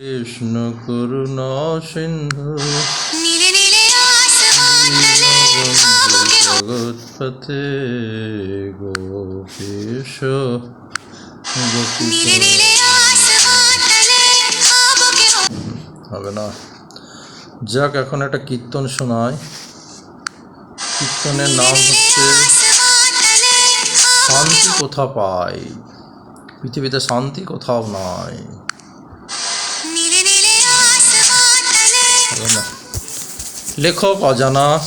কৃষ্ণ করুণা সিন্ধু। জগৎপতে গোপীশ হবে না। যাক এখন একটা কীর্তন শোনায় কীর্তনের নাম হচ্ছে শান্তি কোথা পাই? পৃথিবীতে শান্তি কোথাও নাই। লেখক অজানা।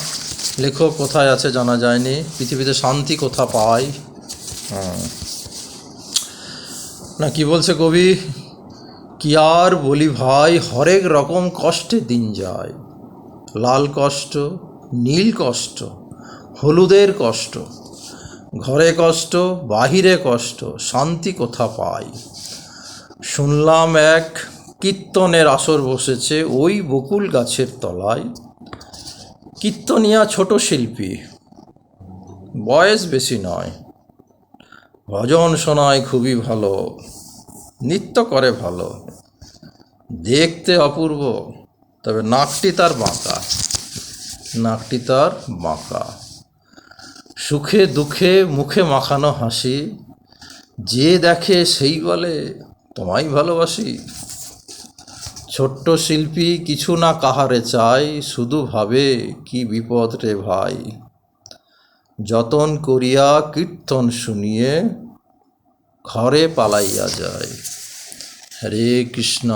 লেখক কোথায় আছে জানা যায়নি। পৃথিবীতে শান্তি কোথা হুম। না, কি বলছে কবি? কি আর বলি ভাই, হরেক রকম কষ্টে দিন যায়। লাল কষ্ট, নীল কষ্ট, হলুদের কষ্ট, ঘরে কষ্ট, বাহিরে কষ্ট, শান্তি কোথা পাই শুনলাম এক কীর্তনের আসর বসেছে, ওই বকুল গাছের তলায়। কীর্তনিয়া ছোট শিল্পী। বয়স বেশি নয়। ভজন শোনায় খুবই ভালো। নৃত্য করে ভালো। দেখতে অপূর্ব। তবে নাকটি তার বাঁকা। নাকটি তার বাঁকা। সুখে দুঃখে মুখে মাখানো হাসি। যে দেখে সেই বলে, তোমায় ভালোবাসি। ছোট্ট শিল্পী কিছু না কাহারে চাই, শুধু ভাবে কি বিপদ রে ভাই। যতন করিয়া কীর্তন শুনিয়ে ঘরে পালাইয়া যায়। হরে কৃষ্ণ।